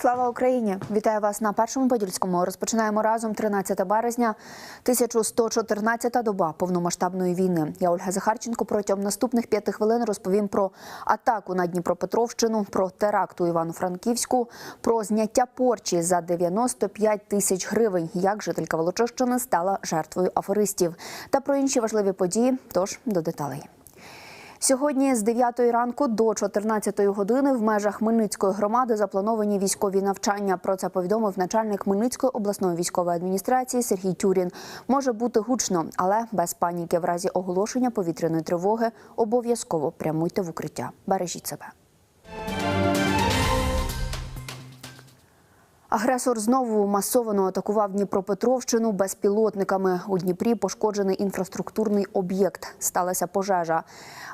Слава Україні! Вітаю вас на першому подільському. Розпочинаємо разом 13 березня, 1114 доба повномасштабної війни. Я Ольга Захарченко. Протягом наступних п'яти хвилин розповім про атаку на Дніпропетровщину, про теракт у Івано-Франківську, про зняття порчі за 95 тисяч гривень. Як жителька Волочищини стала жертвою аферистів та про інші важливі події. Тож до деталей. Сьогодні з 9 ранку до 14 години в межах Хмельницької громади заплановані військові навчання. Про це повідомив начальник Хмельницької обласної військової адміністрації Сергій Тюрін. Може бути гучно, але без паніки. В разі оголошення повітряної тривоги обов'язково прямуйте в укриття. Бережіть себе. Агресор знову масово атакував Дніпропетровщину безпілотниками. У Дніпрі пошкоджений інфраструктурний об'єкт. Сталася пожежа.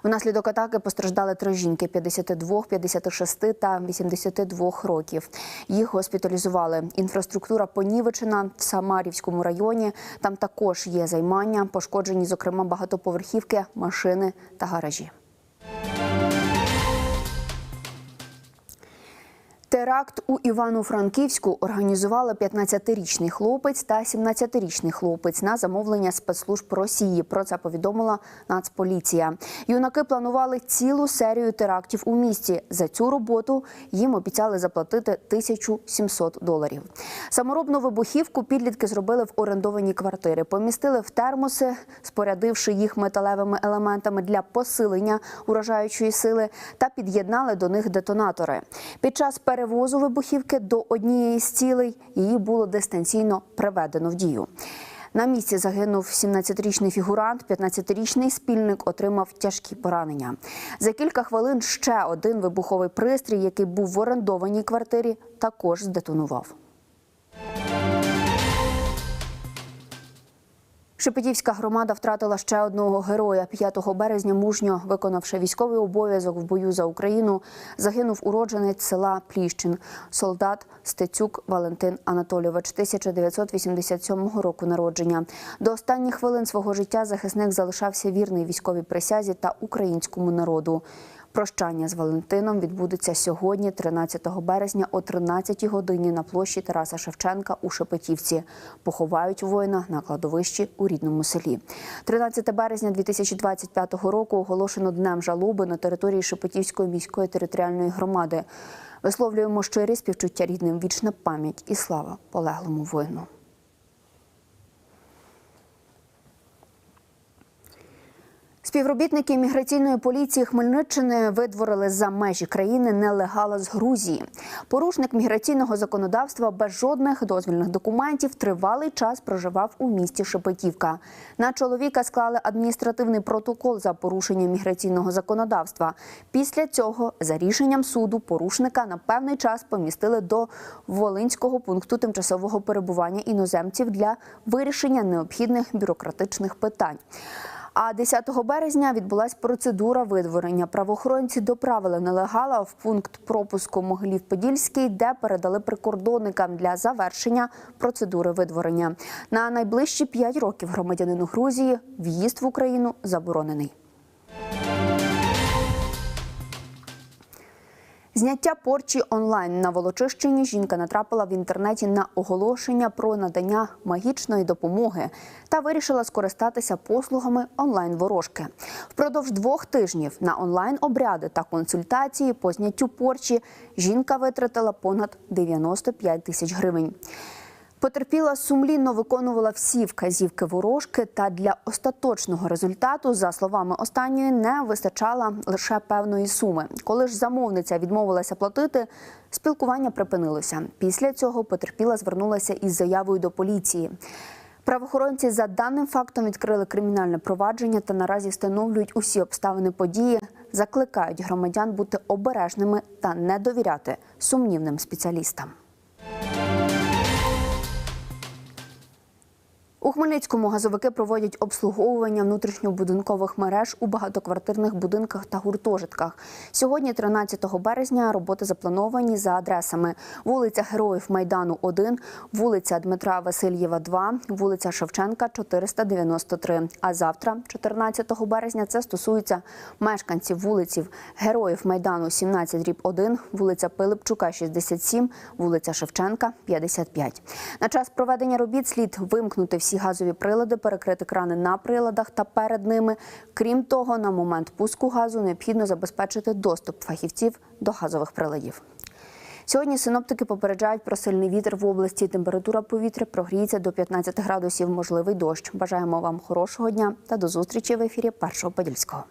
Внаслідок атаки постраждали три жінки 52, 56 та 82 років. Їх госпіталізували. Інфраструктура понівечена в Самарівському районі. Там також є займання. Пошкоджені, зокрема, багатоповерхівки, машини та гаражі. Теракт у Івано-Франківську організували 15-річний хлопець та 17-річний хлопець на замовлення спецслужб Росії. Про це повідомила Нацполіція. Юнаки планували цілу серію терактів у місті. За цю роботу їм обіцяли заплатити 1700 доларів. Саморобну вибухівку підлітки зробили в орендовані квартири, помістили в термоси, спорядивши їх металевими елементами для посилення уражаючої сили, та під'єднали до них детонатори. Під час перевозу вибухівки до однієї з цілей її було дистанційно приведено в дію. На місці загинув 17-річний фігурант, 15-річний спільник отримав тяжкі поранення. За кілька хвилин ще один вибуховий пристрій, який був в орендованій квартирі, також здетонував. Шепетівська громада втратила ще одного героя. 5 березня мужньо виконавши військовий обов'язок в бою за Україну, загинув уродженець села Пліщин, солдат Стецюк Валентин Анатолійович, 1987 року народження. До останніх хвилин свого життя захисник залишався вірний військовій присязі та українському народу. Прощання з Валентином відбудеться сьогодні, 13 березня, о 13 годині на площі Тараса Шевченка у Шепетівці. Поховають воїна на кладовищі у рідному селі. 13 березня 2025 року оголошено днем жалоби на території Шепетівської міської територіальної громади. Висловлюємо щирі співчуття рідним, вічна пам'ять і слава полеглому воїну. Співробітники міграційної поліції Хмельниччини видворили за межі країни нелегала з Грузії. Порушник міграційного законодавства без жодних дозвільних документів тривалий час проживав у місті Шепетівка. На чоловіка склали адміністративний протокол за порушення міграційного законодавства. Після цього, за рішенням суду, порушника на певний час помістили до Волинського пункту тимчасового перебування іноземців для вирішення необхідних бюрократичних питань. А 10 березня відбулася процедура видворення. Правоохоронці доправили нелегала в пункт пропуску Могилів-Подільський, де передали прикордонникам для завершення процедури видворення. На найближчі 5 років громадянину Грузії в'їзд в Україну заборонений. Зняття порчі онлайн на Волочищині жінка натрапила в інтернеті на оголошення про надання магічної допомоги та вирішила скористатися послугами онлайн-ворожки. Впродовж двох тижнів на онлайн-обряди та консультації по зняттю порчі жінка витратила понад 95 тисяч гривень. Потерпіла сумлінно виконувала всі вказівки ворожки, та для остаточного результату, за словами останньої, не вистачала лише певної суми. Коли ж замовниця відмовилася платити, спілкування припинилося. Після цього потерпіла звернулася із заявою до поліції. Правоохоронці за даним фактом відкрили кримінальне провадження та наразі встановлюють усі обставини події, закликають громадян бути обережними та не довіряти сумнівним спеціалістам. У Хмельницькому газовики проводять обслуговування внутрішньобудинкових мереж у багатоквартирних будинках та гуртожитках. Сьогодні, 13 березня, роботи заплановані за адресами: вулиця Героїв Майдану, 1, вулиця Дмитра Васильєва, 2, вулиця Шевченка, 493. А завтра, 14 березня, це стосується мешканців вулиці Героїв Майдану, 17 дріб 1, вулиця Пилипчука, 67, вулиця Шевченка, 55. На час проведення робіт слід вимкнути всі газові прилади, перекрити крани на приладах та перед ними. Крім того, на момент пуску газу необхідно забезпечити доступ фахівців до газових приладів. Сьогодні синоптики попереджають про сильний вітер в області. Температура повітря прогріється до 15 градусів. Можливий дощ. Бажаємо вам хорошого дня та до зустрічі в ефірі Першого Подільського.